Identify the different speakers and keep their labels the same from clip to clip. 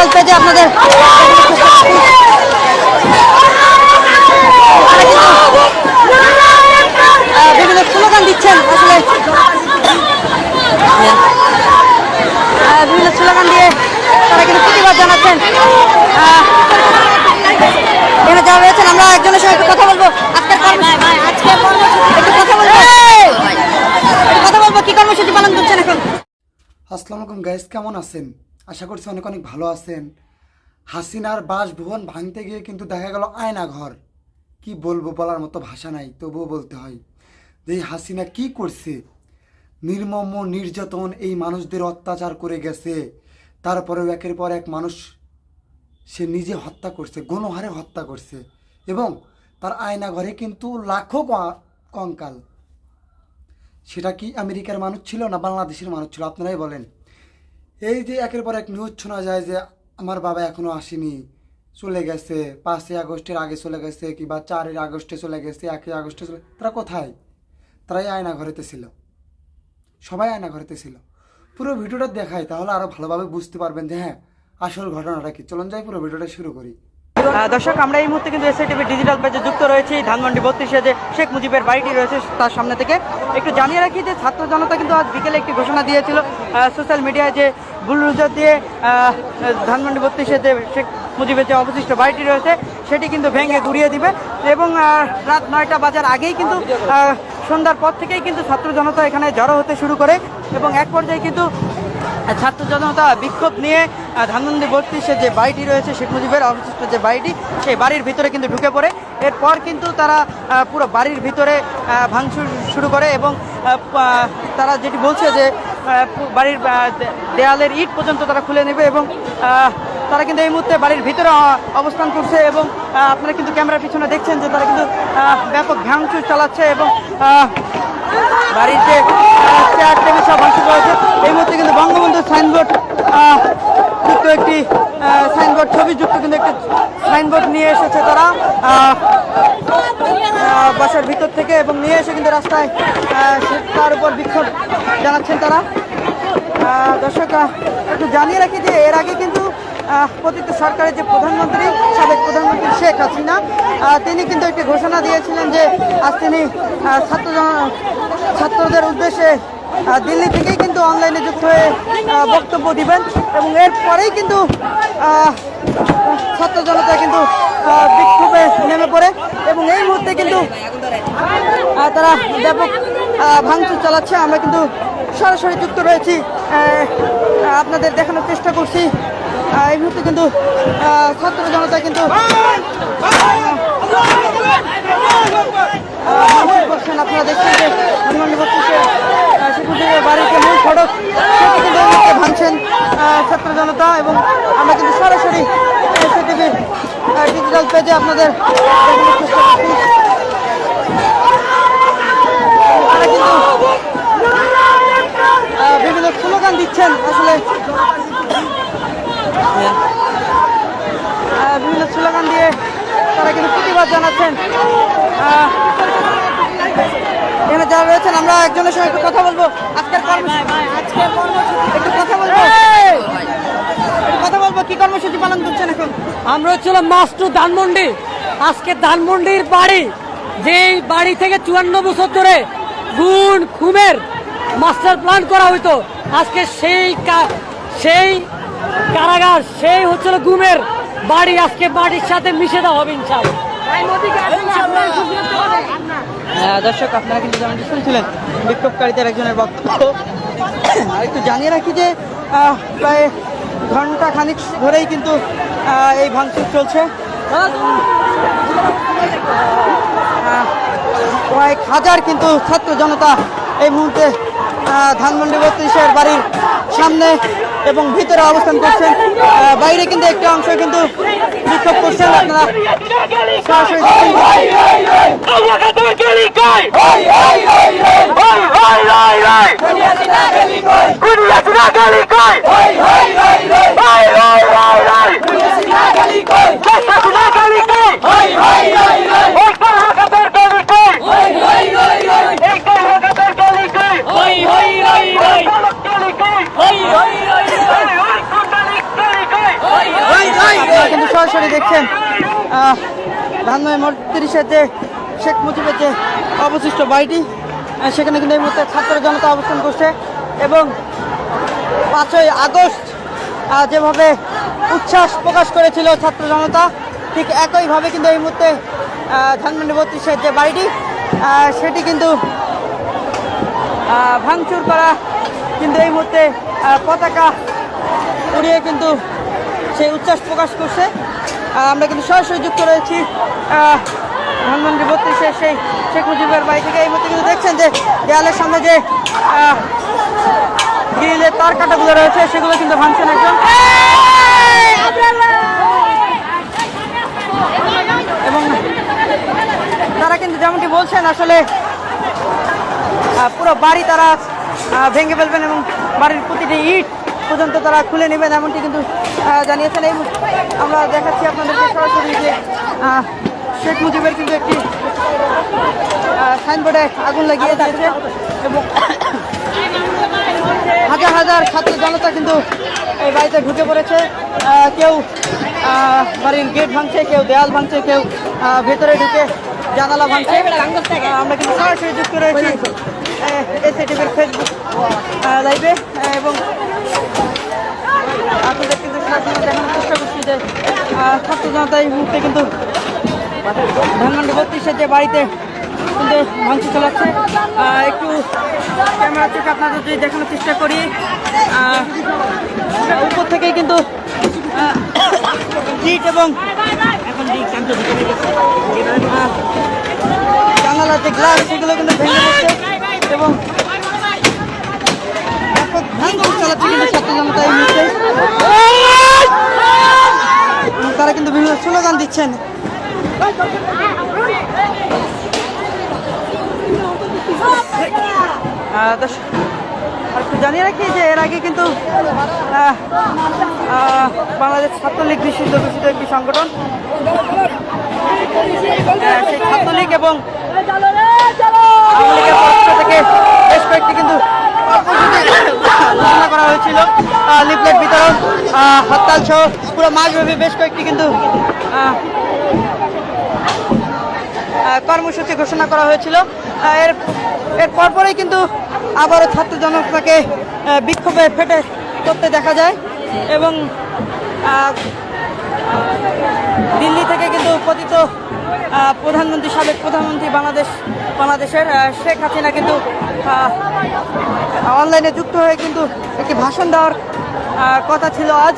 Speaker 1: Digital পেজে আপনাদের বিভিন্ন স্লোগান দিচ্ছেন আসলে। বিভিন্ন স্লোগান দিয়ে তারা কিন্তু প্রতিবাদ জানাচ্ছেন। এখানে যারা রয়েছেন আমরা একজনের সঙ্গে কথা বলব। আজকের কর্মসূচি একটু কথা বলব। কথা বলব কি কর্মসূচি পালন করছেন এখন?
Speaker 2: আসসালামু আলাইকুম গাইস কেমন আছেন? আশা করছি অনেক অনেক ভালো আছেন। হাসিনার বাসভবন ভাঙতে গিয়ে কিন্তু দেখা গেল আয়না ঘর। কি বলব বলার মতো ভাষা নাই, তবুও বলতে হয়। যে হাসিনা কি করছে? নির্মম, নির্যাতন এই মানুষদের অত্যাচার করে গেছে। তারপরেও একের পর এক মানুষ সে নিজে হত্যা করছে, গণহারে হত্যা করছে এবং তার আয়না ঘরে কিন্তু লাখো কঙ্কাল। সেটা কি আমেরিকার মানুষ ছিল না বাংলাদেশের মানুষ ছিল? আপনারাই বলেন। এই যে একের পর এক নিউজ শোনা যায় যে আমার বাবা এখনও আসেনি, চলে গেছে, পাঁচই আগস্টের আগে চলে গেছে কিংবা চারই আগস্টে চলে গেছে, একই আগস্টে চলে তারা কোথায়? তারাই আয়না ঘরেতে ছিল। সবাই আয়না ঘরেতে ছিল। পুরো ভিডিওটা দেখায়, তাহলে আরও ভালোভাবে বুঝতে পারবেন যে হ্যাঁ আসল ঘটনাটা কি। চলুন যাই, পুরো ভিডিওটা শুরু করি।
Speaker 1: দর্শক, আমরা এই মুহূর্তে কিন্তু এসআইটিভি ডিজিটাল পেজে যুক্ত রয়েছি। ধানমন্ডি বত্রিশে যে শেখ মুজিবের বাড়িটি রয়েছে তার সামনে থেকে। একটু জানিয়ে রাখি যে ছাত্র জনতা কিন্তু আজ বিকেলে একটি ঘোষণা দিয়েছিল সোশ্যাল মিডিয়ায় যে বুলডোজার দিয়ে ধানমন্ডি বত্রিশে যে শেখ মুজিবের যে অবশিষ্ট বাড়িটি রয়েছে, সেটি কিন্তু ভেঙে ঘুরিয়ে দিবে। এবং রাত নয়টা বাজার আগেই কিন্তু সন্ধ্যার পর থেকেই কিন্তু ছাত্র জনতা এখানে জড়ো হতে শুরু করে এবং এক পর্যায়ে কিন্তু ছাত্র জনতা বিক্ষোভ নিয়ে ধানমন্ডি বত্রিশে যে বাড়িটি রয়েছে, শেখ মুজিবের অবশিষ্ট যে বাড়িটি, সেই বাড়ির ভিতরে কিন্তু ঢুকে পড়ে। এরপর কিন্তু তারা পুরো বাড়ির ভিতরে ভাঙচুর শুরু করে এবং তারা যেটি বলছে যে বাড়ির দেয়ালের ইট পর্যন্ত তারা খুলে নেবে এবং তারা কিন্তু এই মুহূর্তে বাড়ির ভিতরে অবস্থান করছে এবং আপনারা কিন্তু ক্যামেরার পিছনে দেখছেন যে তারা কিন্তু ব্যাপক ভাঙচুর চালাচ্ছে এবং বাড়ির যে চেয়ার টেবিল সব ভাঙচুর করেছে। এই মুহূর্তে কিন্তু বঙ্গবন্ধু সাইনবোর্ড যুক্ত একটি সাইনবোর্ড, ছবি যুক্ত কিন্তু একটি সাইনবোর্ড নিয়ে এসেছে তারা। বাসার ভিতর থেকে এবং নিয়ে এসে কিন্তু রাস্তায় তার উপর বিক্ষোভ জানাচ্ছেন তারা। দর্শক একটু জানিয়ে রাখি যে এর আগে কিন্তু পতিত সরকারের যে প্রধানমন্ত্রী, সাবেক প্রধানমন্ত্রী শেখ হাসিনা তিনি কিন্তু একটি ঘোষণা দিয়েছিলেন যে আজ তিনি ছাত্র ছাত্রদের উদ্দেশ্যে দিল্লি থেকেই কিন্তু অনলাইনে যুক্ত হয়ে বক্তব্য দিবেন এবং এরপরেই কিন্তু ছাত্র জনতা কিন্তু বিক্ষোভে নেমে পড়ে এবং এই মুহূর্তে কিন্তু তারা ব্যাপক ভাঙচুর চালাচ্ছে। আমরা কিন্তু সরাসরি যুক্ত রয়েছি। আপনাদের দেখানোর চেষ্টা করছি। এই মুহূর্তে কিন্তু ছাত্র জনতা কিন্তু করছেন আপনারা দেখছেন যে হনুমান শিশুদের বাড়িতে সড়ক, সেটি ছাত্র জনতা এবং আমরা কিন্তু সরাসরি এসএটিভি ডিজিটাল পেজে আপনাদের চেষ্টা করছি তারা কিন্তু আহ, বিভিন্ন স্লোগান দিচ্ছেন আসলে। আহ, বিভিন্ন স্লোগান দিয়ে তারা কিন্তু প্রতিবাদ জানাচ্ছেন। এখানে যারা রয়েছেন আমরা একজনের সঙ্গে একটু কথা বলব। আজকের একটু কথা বলব। কথা বলব কি কর্মসূচি পালন করছেন এখন?
Speaker 3: আমরা হচ্ছিলাম মাস্টু ধানমন্ডি। আজকে ধানমন্ডির বাড়ি যেই বাড়ি থেকে চুয়ান্ন বছর ধরে গুণ খুমের মাস্টার প্ল্যান করা হইতো। আজকে সেই কা- সেই কারাগার সেই হচ্ছিল গুমের বাড়ি। আজকে বাড়ির সাথে মিশে দেওয়া হবে ইনশাল্লাহ
Speaker 1: হ্যাঁ, দর্শক আপনারা কিন্তু যেমনটি শুনছিলেন বিক্ষোভকারীদের একজনের বক্তব্য। আর একটু জানিয়ে রাখি যে প্রায় ঘণ্টা খানিক ধরেই কিন্তু এই ভাঙচুর চলছে। কয়েক হাজার কিন্তু ছাত্র জনতা এই মুহূর্তে ধানমন্ডি বত্রিশের বাড়ির সামনে এবং ভিতরে অবস্থান করছেন। বাইরে কিন্তু একটি অংশ কিন্তু বিক্ষোভ করছেন। আপনারা সরাসরি
Speaker 4: Hey!
Speaker 1: সরাসরি দেখছেন ধানময় মোট তিরিশের যে শেখ মুজিবের যে অবশিষ্ট বাড়িটি সেখানে কিন্তু এই মুহূর্তে ছাত্র জনতা অবস্থান করছে এবং পাঁচই আগস্ট যেভাবে উচ্ছ্বাস প্রকাশ করেছিল ছাত্র জনতা, ঠিক একইভাবে কিন্তু এই মুহূর্তে ধানমন্ডি বত্রিশের যে বাড়িটি সেটি কিন্তু ভাঙচুর করা কিন্তু এই মুহূর্তে পতাকা উড়িয়ে কিন্তু সেই উচ্ছ্বাস প্রকাশ করছে। আহ, আমরা কিন্তু সরাসরি যুক্ত রয়েছি ধানমন্ডি বত্রিশের সেই শেখ মুজিবের বাড়ি থেকে। এই মুহূর্তে কিন্তু দেখছেন যে দেয়ালের সামনে যে গ্রিলের তার কাটাগুলো রয়েছে সেগুলো কিন্তু ভাঙছেন একজন। এবং তারা কিন্তু যেমনটি বলছেন আসলে পুরো বাড়ি তারা ভেঙে ফেলবেন এবং বাড়ির প্রতিটি ইট পর্যন্ত তারা খুলে নেবেন, এমনটি কিন্তু জানিয়েছেন। এই আমরা দেখাচ্ছি আপনাদেরকে সরাসরি যে শেখ মুজিবের কিন্তু একটি সাইনবোর্ডে আগুন লাগিয়ে দিয়েছে। এবং হাজার হাজার ছাত্র জনতা কিন্তু এই বাড়িতে ঢুকে পড়েছে। কেউ বাড়ির গেট ভাঙছে, কেউ দেয়াল ভাঙছে, কেউ ভেতরে ঢুকে জানালা ভাঙছে। আমরা কিন্তু সরাসরি যুক্ত রয়েছি। এসএ টিভির ফেসবুক লাইভে এবং আপনাদের কিন্তু সরাসরি দেখানোর চেষ্টা করছি যে ছাত্র জনতা এই মুহূর্তে কিন্তু ধানমন্ডি বত্রিশের যে বাড়িতে কিন্তু ভাঙচুর চালাচ্ছে। একটু ক্যামেরা থেকে আপনাদের যদি দেখানোর চেষ্টা করি। উপর থেকে কিন্তু ইট এবং জানালার যে গ্লাস সেগুলো কিন্তু ভেঙে পড়ছে। এবং চালাচ্ছে তারা কিন্তু বিভিন্ন স্লোগান দিচ্ছেন। জানিয়ে রাখি যে এর আগে কিন্তু বাংলাদেশ ছাত্রলীগ নিষিদ্ধ ঘোষিত একটি সংগঠন সেই ছাত্রলীগ এবং থেকে বেশ কয়েকটি কিন্তু ঘোষণা করা হয়েছিল লিফলেট বিতরণ হরতাল সহ পুরো মাসব্যাপী বেশ কয়েকটি কিন্তু কর্মসূচি ঘোষণা করা হয়েছিল। এর এর পরপরই কিন্তু আবারও ছাত্র জনতাকে বিক্ষোভে ফেটে করতে দেখা যায় এবং দিল্লি থেকে কিন্তু পতিত প্রধানমন্ত্রী, সাবেক প্রধানমন্ত্রী বাংলাদেশ বাংলাদেশের শেখ হাসিনা কিন্তু অনলাইনে যুক্ত হয়ে কিন্তু একটি ভাষণ দেওয়ার কথা ছিল আজ।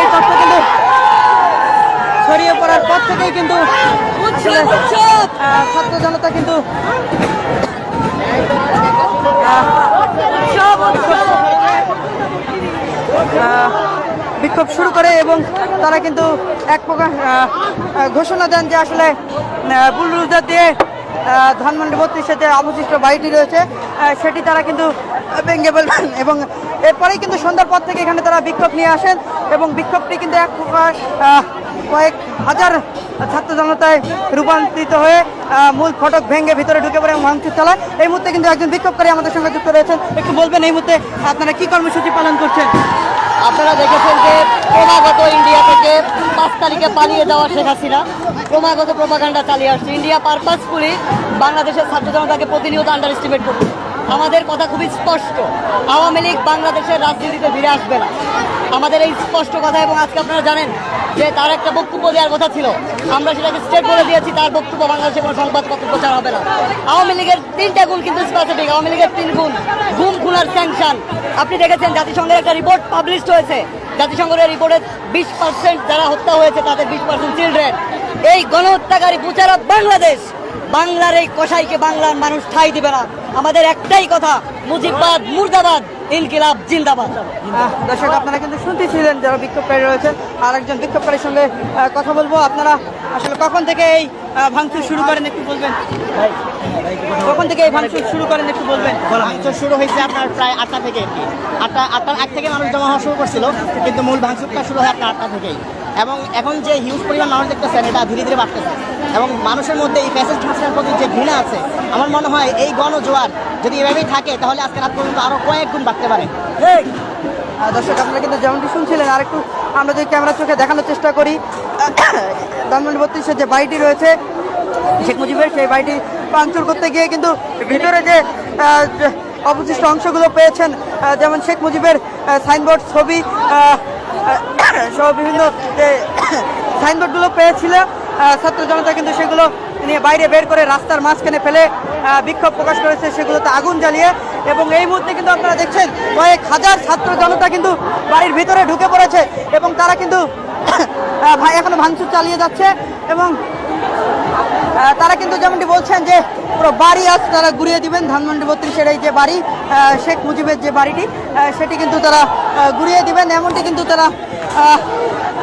Speaker 1: এই তথ্য কিন্তু ছড়িয়ে পড়ার পর থেকেই কিন্তু ছাত্র জনতা কিন্তু বিক্ষোভ শুরু করে এবং তারা কিন্তু এক প্রকার ঘোষণা দেন যে আসলে আহ, বুলডোজার দিয়ে ধানমন্ডি বত্রিশের যে অবশিষ্ট বাড়িটি রয়েছে। সেটি তারা কিন্তু ভেঙে ফেলবেন এবং এরপরেই কিন্তু সন্ধ্যার পর থেকে এখানে তারা বিক্ষোভ নিয়ে আসেন এবং বিক্ষোভটি কিন্তু এক প্রকার কয়েক হাজার ছাত্র জনতায় রূপান্তরিত হয়ে মূল ফটক ভেঙে ভিতরে ঢুকে পড়ে ভাঙচুর চালায়। এই মুহূর্তে কিন্তু একজন বিক্ষোভকারী আমাদের সঙ্গে যুক্ত রয়েছেন। একটু বলবেন এই মুহূর্তে আপনারা কি কর্মসূচি পালন করছেন?
Speaker 4: আপনারা দেখেছেন যে ক্রমাগত ইন্ডিয়া থেকে পাঁচ তারিখে পালিয়ে যাওয়া শেখ ক্রমাগত প্রপাগান্ডা চালিয়ে আসছে। ইন্ডিয়া পারপাসফুলি বাংলাদেশের ছাত্র জনতাকে প্রতিনিয়ত আন্ডার এস্টিমেট করছে। আমাদের কথা খুবই স্পষ্ট। আওয়ামী লীগ বাংলাদেশের রাজনীতিতে ফিরে আসবে না। আমাদের এই স্পষ্ট কথা এবং আজকে আপনারা জানেন যে তার একটা বক্তব্য দেওয়ার কথা ছিল। আমরা সেটাকে স্টেট বলে দিয়েছি, তার বক্তব্য বাংলাদেশে কোনো সংবাদপত্র প্রচার হবে না। আওয়ামী লীগের তিনটা গুণ কিন্তু স্পেসিফিক আওয়ামী লীগের তিন গুণ। গুম খুনার স্যাংশন আপনি দেখেছেন জাতিসংঘের একটা রিপোর্ট পাবলিশ হয়েছে। জাতিসংঘের রিপোর্টে বিশ পার্সেন্ট যারা হত্যা হয়েছে, তাদের বিশ পার্সেন্ট চিলড্রেন এই গণহত্যাকারী প্রচারক বাংলাদেশ বাংলার এই কসাইকে বাংলার মানুষ ঠাই দিবে না। আমাদের একটাই কথা মুজিববাদ মুর্দাবাদ ইনকিলাব জিন্দাবাদ।
Speaker 1: দর্শক আপনারা কিন্তু শুনতেছিলেন যারা বিক্ষোভকারী রয়েছেন আর একজন বিক্ষোভকারীর সঙ্গে কথা বলব। আপনারা আসলে কখন থেকে এই ভাঙচুর শুরু করেন একটু বলবেন? কখন থেকে এই ভাঙচুর শুরু করেন একটু বলবেন?
Speaker 5: ভাঙচুর শুরু হয়েছে আপনার প্রায় আটটা থেকে আর কি। আটটা আটটার আগ থেকে মানুষ জমা হওয়া শুরু করছিল কিন্তু মূল ভাঙচুরটা শুরু হয় আপনার আটটা থেকেই। এবং এখন যে হিউজ পরিমাণ মানুষ দেখতেছেন, এটা ধীরে ধীরে বাড়তেছে। এবং মানুষের মধ্যে এই প্যাসেজ ভাষার প্রতি যে ঘৃণা আছে, আমার মনে হয় এই গণজোয়ার যদি এভাবেই থাকে, তাহলে আজকে রাত পর্যন্ত আরও কয়েক গুণ বাড়তে পারে।
Speaker 1: দর্শক, আপনারা কিন্তু যেমনটি শুনছিলেন আর একটু আমরা যদি ক্যামেরা চোখে দেখানোর চেষ্টা করি, ধানমন্ডি বত্রিশের যে বাড়িটি রয়েছে, শেখ মুজিবের সেই বাড়িটি ভাঙচুর করতে গিয়ে কিন্তু ভিতরে যে অবশিষ্ট অংশগুলো পেয়েছেন যেমন শেখ মুজিবের সাইনবোর্ড ছবি সহ বিভিন্ন, যে, সাইনবোর্ডগুলো পেয়েছিল ছাত্র জনতা কিন্তু সেগুলো নিয়ে বাইরে বের করে রাস্তার মাঝখানে ফেলে বিক্ষোভ প্রকাশ করেছে, সেগুলোতে আগুন জ্বালিয়ে। এবং এই মুহূর্তে কিন্তু আপনারা দেখছেন, কয়েক হাজার ছাত্র জনতা কিন্তু বাড়ির ভিতরে ঢুকে পড়েছে এবং তারা কিন্তু ভাই, এখনও ভাঙচুর চালিয়ে যাচ্ছে এবং তারা কিন্তু যেমনটি বলছেন যে, পুরো বাড়ি আজ তারা ঘুরিয়ে দিবেন, ধানমন্ডি বত্রিশের এই যে বাড়ি শেখ মুজিবের যে বাড়িটি সেটি কিন্তু তারা ঘুরিয়ে দিবেন। এমনটি কিন্তু তারা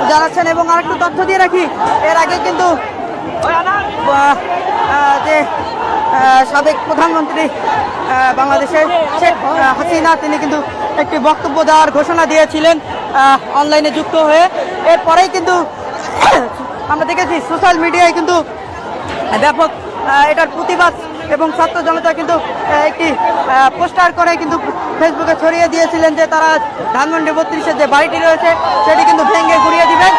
Speaker 1: জানাচ্ছেন। এবং আরেকটু তথ্য দিয়ে রাখি, এর আগে কিন্তু যে সাবেক প্রধানমন্ত্রী বাংলাদেশের শেখ হাসিনা, তিনি কিন্তু একটি বক্তব্য দেওয়ার ঘোষণা দিয়েছিলেন অনলাইনে যুক্ত হয়ে। এরপরেই কিন্তু, আমরা দেখেছি, সোশ্যাল মিডিয়ায় কিন্তু ব্যাপক এটার প্রতিবাদ এবং ছাত্র জনতা কিন্তু একটি পোস্টার করে কিন্তু ফেসবুকে ছড়িয়ে দিয়েছিলেন যে তারা ধানমন্ডি বত্রিশের যে বাড়িটি রয়েছে, সেটি কিন্তু ভেঙে ঘুরিয়ে দিবেন।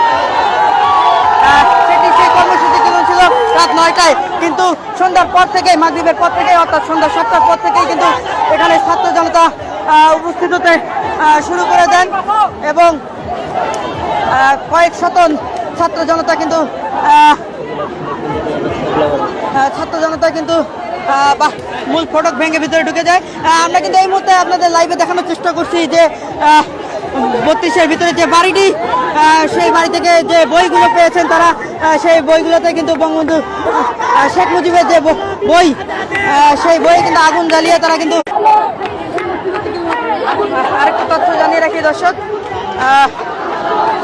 Speaker 1: সেটি সেই কর্মসূচি কিন্তু ছিল রাত নয়টায়। কিন্তু সন্ধ্যার পর থেকেই, মাগরীবের পর থেকে অর্থাৎ সন্ধ্যা সাতটার পর থেকেই কিন্তু এখানে ছাত্র জনতা উপস্থিত হতে শুরু করে দেন এবং কয়েক শত ছাত্র জনতা কিন্তু ছাত্র জনতা কিন্তু বাহ, মূল ফটক ভেঙে ভিতরে ঢুকে যায়। আমরা কিন্তু এই মুহূর্তে আপনাদের লাইভে দেখানোর চেষ্টা করছি যে বত্রিশের ভিতরে যে বাড়িটি সেই বাড়ি থেকে যে বইগুলো পেয়েছেন তারা সেই বইগুলোতে কিন্তু বঙ্গবন্ধু শেখ মুজিবের যে বই সেই বই কিন্তু আগুন জ্বালিয়ে তারা কিন্তু আরেকটা তথ্য জানিয়ে রাখি দর্শক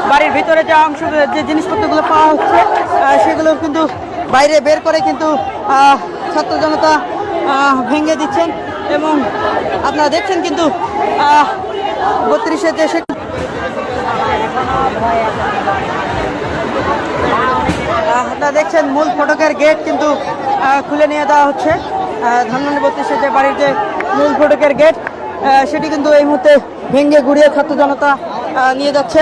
Speaker 1: বাড়ির ভিতরে যে অংশ যে জিনিসপত্রগুলো পাওয়া হচ্ছে সেগুলো কিন্তু বাইরে বের করে কিন্তু ছাত্র জনতা ভেঙে দিচ্ছেন এবং আপনারা দেখছেন কিন্তু বত্রিশে আহ, আপনারা দেখছেন মূল ফটকের গেট কিন্তু খুলে নিয়ে দেওয়া হচ্ছে। ধানমন্ডি বত্রিশে যে বাড়ির যে মূল ফটকের গেট সেটি কিন্তু এই মুহূর্তে ভেঙে গুড়িয়ে ছাত্র জনতা নিয়ে যাচ্ছে।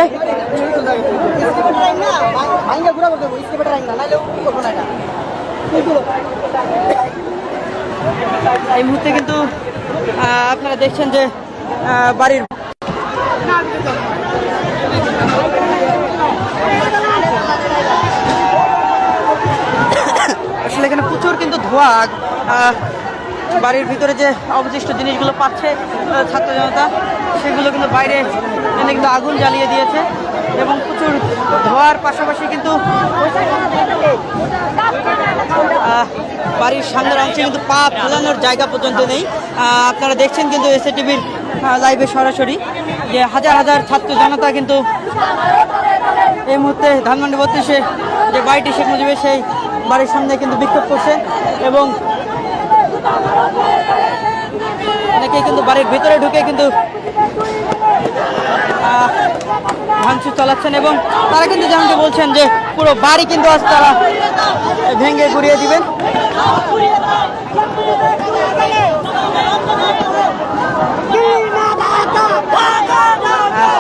Speaker 1: এই মুহূর্তে কিন্তু আপনারা দেখছেন যে বাড়ির আসলে এখানে প্রচুর কিন্তু ধোয়া বাড়ির ভিতরে যে অবশিষ্ট জিনিসগুলো পাচ্ছে ছাত্র জনতা, সেগুলো কিন্তু বাইরে এনে কিন্তু আগুন জ্বালিয়ে দিয়েছে এবং প্রচুর ধোঁয়ার পাশাপাশি কিন্তু বাড়ির সামনের অংশে কিন্তু পা ফেলানোর জায়গা পর্যন্ত নেই। আপনারা দেখছেন কিন্তু এসএ টিভির লাইভে সরাসরি যে হাজার হাজার ছাত্র জনতা কিন্তু এই মুহূর্তে ধানমন্ডি বত্রিশে যে বাড়িটি শেখ মুজিবের সেই বাড়ির সামনে কিন্তু বিক্ষোভ করছে এবং অনেকেই কিন্তু বাড়ির ভিতরে ঢুকে কিন্তু ভাঙচুর চালাচ্ছেন এবং তারা কিন্তু যেমনটি বলছেন যে পুরো বাড়ি কিন্তু আজ তারা ভেঙে ঘুরিয়ে দিবেন।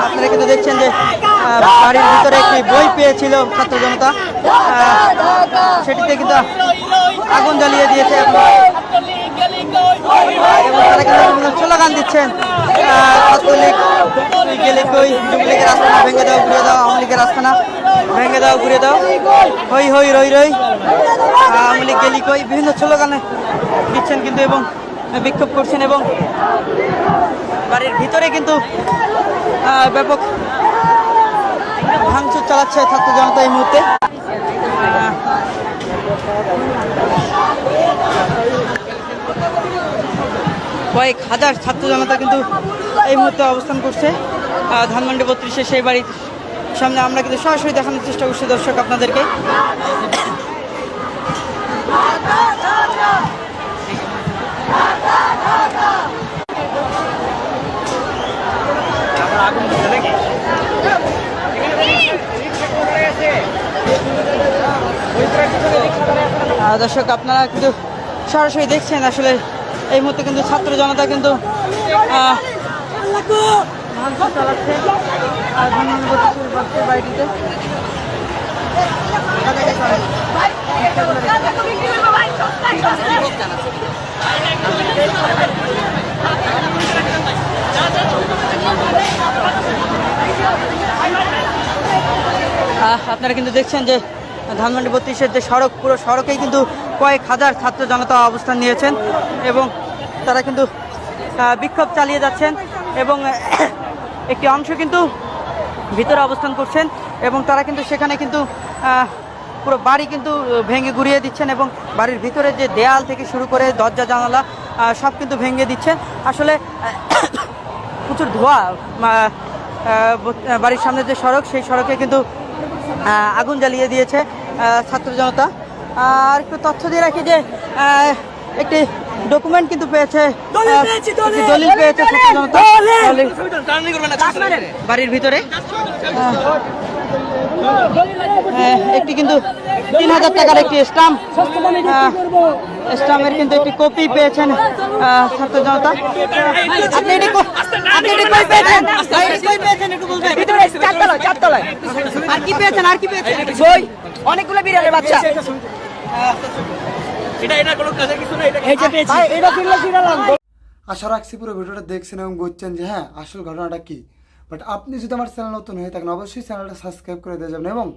Speaker 1: আপনারা কিন্তু দেখছেন যে বাড়ির ভিতরে একটি বই পেয়েছিল ছাত্র জনতা। সেটিতে কিন্তু আগুন জ্বালিয়ে দিয়েছে এবং তারা দিচ্ছেন ছাত্রলীগ গেলে কই? যুবলীগের আস্থানা ভেঙে দাও, ঘুরে দাও, আওয়ামী লীগের ভেঙে দাও, ঘুরে দাও। হই হই, রই রই। আওয়ামী লীগ কই? বিভিন্ন স্লোগানে দিচ্ছেন কিন্তু এবং বিক্ষোভ করছেন এবং বাড়ির ভিতরে কিন্তু ব্যাপক ভাঙচুর চালাচ্ছে ছাত্র জনতা এই মুহূর্তে। কয়েক হাজার ছাত্র জনতা কিন্তু এই মুহূর্তে অবস্থান করছে। ধানমন্ডি বত্রিশে সেই বাড়ির সামনে আমরা কিন্তু সরাসরি দেখানোর চেষ্টা করছি দর্শক আপনাদেরকে। দর্শক, আপনারা কিন্তু সরাসরি দেখছেন আসলে এই মুহূর্তে কিন্তু ছাত্র জনতা কিন্তু চালাচ্ছে বাড়িটিতে আপনারা কিন্তু দেখছেন যে ধানমন্ডি বত্রিশের যে সড়ক, পুরো সড়কেই কিন্তু কয়েক হাজার ছাত্র জনতা অবস্থান নিয়েছেন এবং তারা কিন্তু বিক্ষোভ চালিয়ে যাচ্ছেন এবং, একটি অংশ কিন্তু ভিতরে অবস্থান করছেন এবং তারা কিন্তু সেখানে কিন্তু পুরো বাড়ি কিন্তু ভেঙে গুড়িয়ে দিচ্ছেন এবং বাড়ির ভিতরে যে দেয়াল থেকে শুরু করে দরজা, জানালা সব কিন্তু ভেঙে দিচ্ছেন। আসলে, প্রচুর ধোঁয়া বাড়ির সামনে যে সড়ক, সেই সড়কে কিন্তু আগুন জ্বালিয়ে দিয়েছে ছাত্র জনতা। আর একটু তথ্য দিয়ে রাখি যে আহ, একটি ডকুমেন্ট কিন্তু পেয়েছে দলিল পেয়েছে। বাড়ির ভিতরে। একটি কিন্তু তিন হাজার টাকার একটি স্টাম্প স্টাম্পের কিন্তু একটি কপি পেয়েছেন আহ, ছাত্র জনতা। আপনি এটি আপনি এটি কই পেয়েছেন? কই পেয়েছেন একটু বলবেন
Speaker 4: চারতলায় চারতলায়।
Speaker 1: আর কি পেয়েছেন? আর কি পেয়েছেন?
Speaker 4: বই। অনেকগুলো বিড়ালের বাচ্চা। ভাই এটা কিনলে কিনালাম
Speaker 2: আশা রাখছি পুরো ভিডিওটা দেখছেন এবং বুঝছেন যে হ্যাঁ আসল ঘটনাটা কি। বাট আপনি যদি আমার চ্যানেল নতুন হয়ে থাকেন অবশ্যই চ্যানেলটা সাবস্ক্রাইব করে দিয়ে যাবেন এবং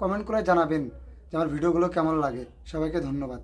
Speaker 2: কমেন্ট করে জানাবেন যে আমার ভিডিওগুলো কেমন লাগে। সবাইকে ধন্যবাদ।